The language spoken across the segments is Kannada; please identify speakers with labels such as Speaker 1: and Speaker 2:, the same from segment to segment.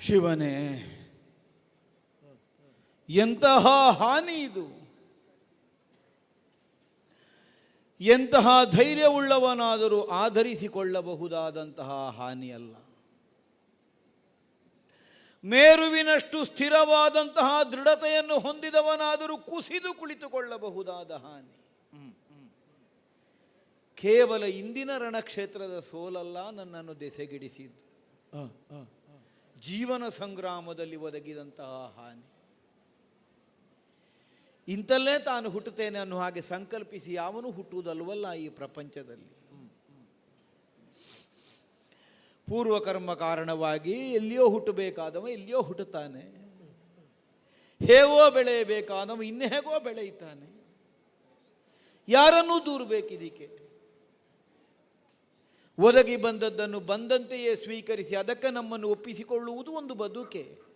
Speaker 1: ಶಿವನೇ, ಎಂತಹ ಹಾನಿ ಇದು? ಎಂತಹ ಧೈರ್ಯವುಳ್ಳವನಾದರೂ ಆಧರಿಸಿಕೊಳ್ಳಬಹುದಾದಂತಹ ಹಾನಿಯಲ್ಲ. ಮೇರುವಿನಷ್ಟು ಸ್ಥಿರವಾದಂತಹ ದೃಢತೆಯನ್ನು ಹೊಂದಿದವನಾದರೂ ಕುಸಿದು ಕುಳಿತುಕೊಳ್ಳಬಹುದಾದ ಹಾನಿ. ಕೇವಲ ಇಂದಿನ ರಣಕ್ಷೇತ್ರದ ಸೋಲಲ್ಲ ನನ್ನನ್ನು ದೆಸೆಗಿಡಿಸಿದ್ದು. ಜೀವನ ಸಂಗ್ರಾಮದಲ್ಲಿ ಒದಗಿದಂತಹ ಹಾನಿ. ಇಂತಲ್ಲೇ ತಾನು ಹುಟ್ಟುತ್ತೇನೆ ಅನ್ನೋ ಹಾಗೆ ಸಂಕಲ್ಪಿಸಿ ಯಾವನು ಹುಟ್ಟುವುದಲ್ವಲ್ಲ ಈ ಪ್ರಪಂಚದಲ್ಲಿ. ಪೂರ್ವಕರ್ಮ ಕಾರಣವಾಗಿ ಎಲ್ಲಿಯೋ ಹುಟ್ಟಬೇಕಾದವ ಎಲ್ಲಿಯೋ ಹುಟ್ಟುತ್ತಾನೆ. ಹೇಗೋ ಬೆಳೆಯಬೇಕಾದವ ಇನ್ನು ಹೇಗೋ ಬೆಳೆಯುತ್ತಾನೆ. ಯಾರನ್ನೂ ದೂರಬೇಕಿದಕ್ಕೆ ಒದಗಿ ಬಂದದ್ದನ್ನು ಬಂದಂತೆಯೇ ಸ್ವೀಕರಿಸಿ ಅದಕ್ಕೆ ನಮ್ಮನ್ನು ಒಪ್ಪಿಸಿಕೊಳ್ಳುವುದು ಒಂದು ಬದುಕೆ.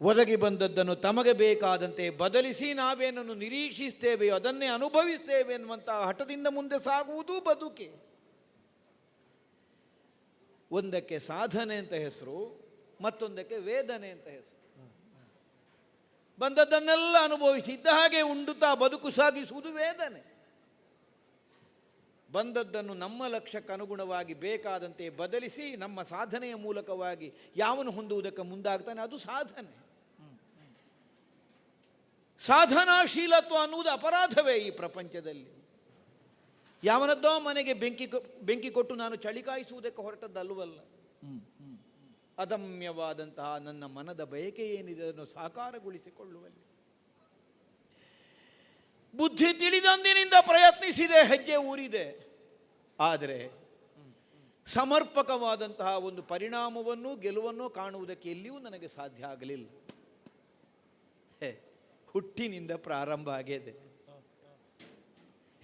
Speaker 1: ಒದಗಿ ಬಂದದ್ದನ್ನು ತಮಗೆ ಬೇಕಾದಂತೆ ಬದಲಿಸಿ ನಾವೇನನ್ನು ನಿರೀಕ್ಷಿಸ್ತೇವೆಯೋ ಅದನ್ನೇ ಅನುಭವಿಸ್ತೇವೆ ಎನ್ನುವಂತಹ ಹಠದಿಂದ ಮುಂದೆ ಸಾಗುವುದು ಬದುಕೆ. ಒಂದಕ್ಕೆ ಸಾಧನೆ ಅಂತ ಹೆಸರು, ಮತ್ತೊಂದಕ್ಕೆ ವೇದನೆ ಅಂತ ಹೆಸರು. ಬಂದದ್ದನ್ನೆಲ್ಲ ಅನುಭವಿಸಿ ಇದ್ದ ಹಾಗೆ ಉಂಡುತ್ತಾ ಬದುಕು ಸಾಗಿಸುವುದು ವೇದನೆ. ಬಂದದ್ದನ್ನು ನಮ್ಮ ಲಕ್ಷ್ಯಕ್ಕನುಗುಣವಾಗಿ ಬೇಕಾದಂತೆ ಬದಲಿಸಿ ನಮ್ಮ ಸಾಧನೆಯ ಮೂಲಕವಾಗಿ ಯಾವನು ಹೊಂದುವುದಕ್ಕೆ ಮುಂದಾಗ್ತಾನೆ ಅದು ಸಾಧನೆ. ಸಾಧನಾಶೀಲತ್ವ ಅನ್ನುವುದು ಅಪರಾಧವೇ ಈ ಪ್ರಪಂಚದಲ್ಲಿ. ಯಾವನದ್ದೋ ಮನೆಗೆ ಬೆಂಕಿ ಬೆಂಕಿ ಕೊಟ್ಟು ನಾನು ಚಳಿ ಕಾಯಿಸುವುದಕ್ಕೆ ಹೊರಟದ್ದಲ್ಲವಲ್ಲ ಅದಮ್ಯವಾದಂತಹ ನನ್ನ ಮನದ ಬಯಕೆ ಏನಿದೆ ಅದನ್ನು ಸಾಕಾರಗೊಳಿಸಿಕೊಳ್ಳುವಲ್ಲಿ. ಬುದ್ಧಿ ತಿಳಿದಂದಿನಿಂದ ಪ್ರಯತ್ನಿಸಿದೆ, ಹೆಜ್ಜೆ ಊರಿದೆ. ಆದರೆ ಸಮರ್ಪಕವಾದಂತಹ ಒಂದು ಪರಿಣಾಮವನ್ನು ಗೆಲುವನ್ನು ಕಾಣುವುದಕ್ಕೆ ಎಲ್ಲಿಯೂ ನನಗೆ ಸಾಧ್ಯ ಆಗಲಿಲ್ಲ. ಹುಟ್ಟಿನಿಂದ ಪ್ರಾರಂಭ ಆಗಿದೆ.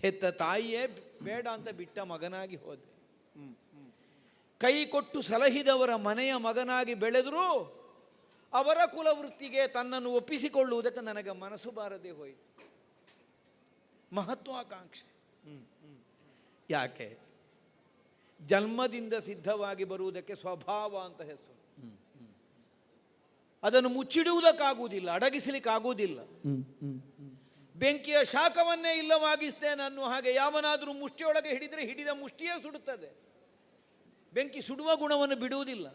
Speaker 1: ಹೆತ್ತ ತಾಯಿಯೇ ಬೇಡ ಅಂತ ಬಿಟ್ಟ ಮಗನಾಗಿ ಹೋದೆ. ಕೈ ಕೊಟ್ಟು ಸಲಹಿದವರ ಮನೆಯ ಮಗನಾಗಿ ಬೆಳೆದರೂ ಅವರ ಕುಲವೃತ್ತಿಗೆ ತನ್ನನ್ನು ಒಪ್ಪಿಸಿಕೊಳ್ಳುವುದಕ್ಕೆ ನನಗೆ ಮನಸ್ಸು ಬಾರದೆ ಹೋಯಿತು. ಮಹತ್ವಾಕಾಂಕ್ಷೆ. ಯಾಕೆ? ಜನ್ಮದಿಂದ ಸಿದ್ಧವಾಗಿ ಬರುವುದಕ್ಕೆ ಸ್ವಭಾವ ಅಂತ ಹೆಸರು. ಅದನ್ನು ಮುಚ್ಚಿಡುವುದಕ್ಕಾಗುವುದಿಲ್ಲ ಅಡಗಿಸಲಿಕ್ಕಾಗುವುದಿಲ್ಲ. ಬೆಂಕಿಯ ಶಾಖವನ್ನೇ ಇಲ್ಲವಾಗಿಸ್ತೇನೆ ಅನ್ನುವ ಹಾಗೆ ಯಾವನಾದರೂ ಮುಷ್ಟಿಯೊಳಗೆ ಹಿಡಿದರೆ ಹಿಡಿದ ಮುಷ್ಟಿಯೇ ಸುಡುತ್ತದೆ. ಬೆಂಕಿ ಸುಡುವ ಗುಣವನ್ನು ಬಿಡುವುದಿಲ್ಲ.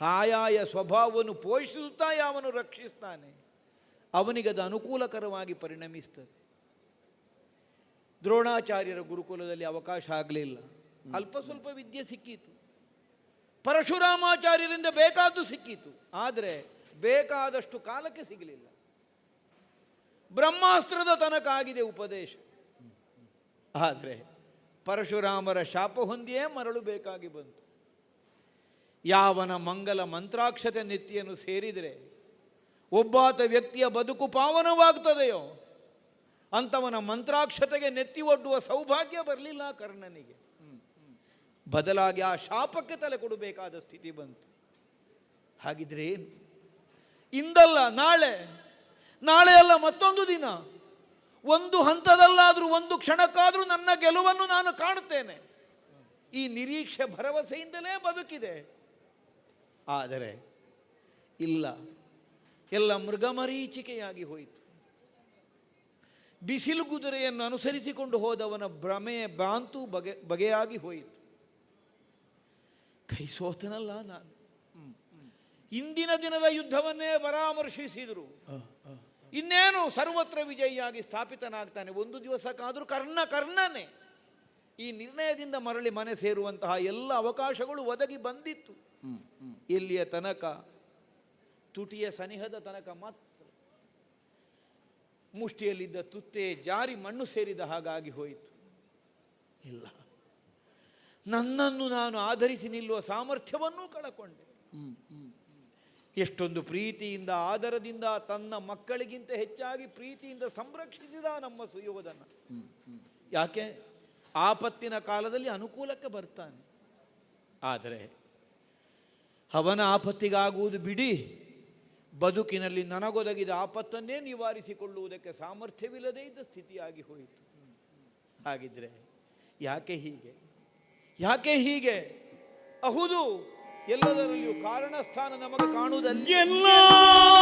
Speaker 1: ಆಯಾಯ ಸ್ವಭಾವವನ್ನು ಪೋಷಿಸುತ್ತಾ ಯಾವನು ರಕ್ಷಿಸ್ತಾನೆ? ಅವನಿಗೆ ಅದು ಅನುಕೂಲಕರವಾಗಿ ಪರಿಣಮಿಸ್ತದೆ. ದ್ರೋಣಾಚಾರ್ಯರ ಗುರುಕುಲದಲ್ಲಿ ಅವಕಾಶ ಆಗಲಿಲ್ಲ. ಅಲ್ಪ ಸ್ವಲ್ಪ ವಿದ್ಯೆ ಸಿಕ್ಕಿತು. ಪರಶುರಾಮಾಚಾರ್ಯರಿಂದ ಬೇಕಾದ್ದು ಸಿಕ್ಕಿತು. ಆದರೆ ಬೇಕಾದಷ್ಟು ಕಾಲಕ್ಕೆ ಸಿಗಲಿಲ್ಲ. ಬ್ರಹ್ಮಾಸ್ತ್ರದ ತನಕ ಆಗಿದೆ ಉಪದೇಶ. ಆದರೆ ಪರಶುರಾಮರ ಶಾಪ ಹೊಂದಿಯೇ ಮರಳು ಬೇಕಾಗಿ ಬಂತು. ಯಾವನ ಮಂಗಲ ಮಂತ್ರಾಕ್ಷತೆ ನಿತ್ಯನು ಸೇರಿದರೆ ಒಬ್ಬಾತ ವ್ಯಕ್ತಿಯ ಬದುಕು ಪಾವನವಾಗ್ತದೆಯೋ, ಅಂಥವನ ಮಂತ್ರಾಕ್ಷತೆಗೆ ನೆತ್ತಿ ಒಡ್ಡುವ ಸೌಭಾಗ್ಯ ಬರಲಿಲ್ಲ ಕರ್ಣನಿಗೆ. ಬದಲಾಗಿ ಆ ಶಾಪಕ್ಕೆ ತಲೆ ಕೊಡಬೇಕಾದ ಸ್ಥಿತಿ ಬಂತು. ಹಾಗಿದ್ರೆ ಇಂದಲ್ಲ ನಾಳೆ ನಾಳೆ ಅಲ್ಲ ಮತ್ತೊಂದು ದಿನ, ಒಂದು ಹಂತದಲ್ಲಾದರೂ, ಒಂದು ಕ್ಷಣಕ್ಕಾದರೂ ನನ್ನ ಗೆಲುವನ್ನು ನಾನು ಕಾಣುತ್ತೇನೆ. ಈ ನಿರೀಕ್ಷೆ ಭರವಸೆಯಿಂದಲೇ ಬದುಕಿದೆ. ಆದರೆ ಇಲ್ಲ. ಎಲ್ಲ ಮೃಗಮರೀಚಿಕೆಯಾಗಿ ಹೋಯಿತು. ಬಿಸಿಲು ಕುದುರೆಯನ್ನು ಅನುಸರಿಸಿಕೊಂಡು ಹೋದವನ ಭ್ರಮೆಯ ಭ್ರಾಂತು ಬಗೆ ಬಗೆಯಾಗಿ ಹೋಯಿತು. ಕೈ ಸೋತನಲ್ಲ ನಾನು. ಇಂದಿನ ದಿನದ ಯುದ್ಧವನ್ನೇ ಪರಾಮರ್ಶಿಸಿದರು. ಇನ್ನೇನು ಸರ್ವತ್ರ ವಿಜಯಿಯಾಗಿ ಸ್ಥಾಪಿತನಾಗ್ತಾನೆ. ಒಂದು ದಿವಸಕ್ಕಾದರೂ ಕರ್ಣ ಕರ್ಣನೇ. ಈ ನಿರ್ಣಯದಿಂದ ಮರಳಿ ಮನೆ ಸೇರುವಂತಹ ಎಲ್ಲ ಅವಕಾಶಗಳು ಒದಗಿ ಬಂದಿತ್ತು. ಎಲ್ಲಿಯ ತನಕ ತುಟಿಯ ಸನಿಹದ ತನಕ ಮಾತ್ರ. ಮುಷ್ಟಿಯಲ್ಲಿದ್ದ ತುತ್ತೆ ಜಾರಿ ಮಣ್ಣು ಸೇರಿದ ಹಾಗಾಗಿ ಹೋಯಿತು. ಇಲ್ಲ. ನನ್ನನ್ನು ನಾನು ಆಧರಿಸಿ ನಿಲ್ಲುವ ಸಾಮರ್ಥ್ಯವನ್ನೂ ಕಳಕೊಂಡೆ. ಎಷ್ಟೊಂದು ಪ್ರೀತಿಯಿಂದ ಆದರದಿಂದ ತನ್ನ ಮಕ್ಕಳಿಗಿಂತ ಹೆಚ್ಚಾಗಿ ಪ್ರೀತಿಯಿಂದ ಸಂರಕ್ಷಿಸಿದ ನಮ್ಮ ಸುಯೋಧನ. ಯಾಕೆ? ಆಪತ್ತಿನ ಕಾಲದಲ್ಲಿ ಅನುಕೂಲಕ್ಕೆ ಬರ್ತಾನೆ. ಆದರೆ ಅವನ ಆಪತ್ತಿಗಾಗುವುದು ಬಿಡಿ. ಬದುಕಿನಲ್ಲಿ ನನಗೊದಗಿದ ಆಪತ್ತನ್ನೇ ನಿವಾರಿಸಿಕೊಳ್ಳುವುದಕ್ಕೆ ಸಾಮರ್ಥ್ಯವಿಲ್ಲದೇ ಇದ್ದ ಸ್ಥಿತಿಯಾಗಿ ಹೋಯಿತು. ಹಾಗಿದ್ರೆ ಯಾಕೆ ಹೀಗೆ? ಯಾಕೆ ಹೀಗೆ? ಅಹುದು ಎಲ್ಲದರಲ್ಲಿಯೂ ಕಾರಣ ಸ್ಥಾನ ನಮಗೆ ಕಾಣುವುದಲ್ಲಿ.